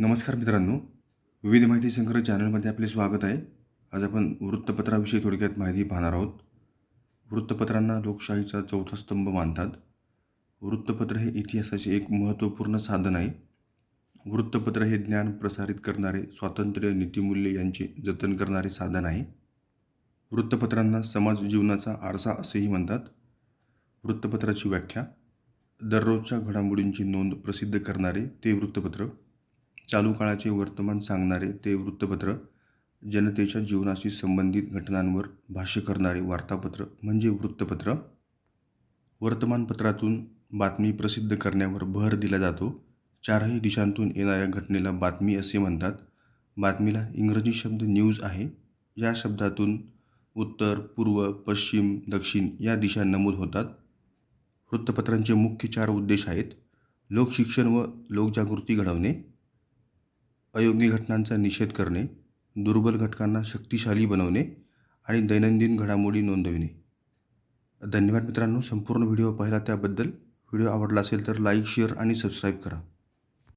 नमस्कार मित्रांनो. विविध माहिती संग्रह चॅनलमध्ये आपले स्वागत आहे. आज आपण वृत्तपत्राविषयी थोडक्यात माहिती पाहणार आहोत. वृत्तपत्रांना लोकशाहीचा चौथा स्तंभ मानतात. वृत्तपत्र हे इतिहासाचे एक महत्त्वपूर्ण साधन आहे. वृत्तपत्र हे ज्ञान प्रसारित करणारे स्वातंत्र्य नीतिमूल्य यांचे जतन करणारे साधन आहे. वृत्तपत्रांना समाज जीवनाचा आरसा असेही म्हणतात. वृत्तपत्राची व्याख्या दररोजच्या घडामोडींची नोंद प्रसिद्ध करणारे ते वृत्तपत्र चालू काळाचे वर्तमान सांगणारे ते वृत्तपत्र जनतेच्या जीवनाशी संबंधित घटनांवर भाष्य करणारे वार्तापत्र म्हणजे वृत्तपत्र. वर्तमानपत्रातून बातमी प्रसिद्ध करण्यावर भर दिला जातो. चारही दिशांतून येणाऱ्या घटनेला बातमी असे म्हणतात. बातमीला इंग्रजी शब्द न्यूज आहे. या शब्दातून उत्तर पूर्व पश्चिम दक्षिण या दिशा नमूद होतात. वृत्तपत्रांचे मुख्य चार उद्देश आहेत. लोकशिक्षण व लोकजागृती घडवणे अयोग्य घटनांचा निषेध करणे दुर्बल घटकांना शक्तिशाली बनवणे आणि दैनंदिन घडामोडी नोंदविणे. धन्यवाद मित्रांनो. संपूर्ण व्हिडिओ पाहिला त्याबद्दल. व्हिडिओ आवडला असेल तर लाईक शेअर आणि सबस्क्राईब करा.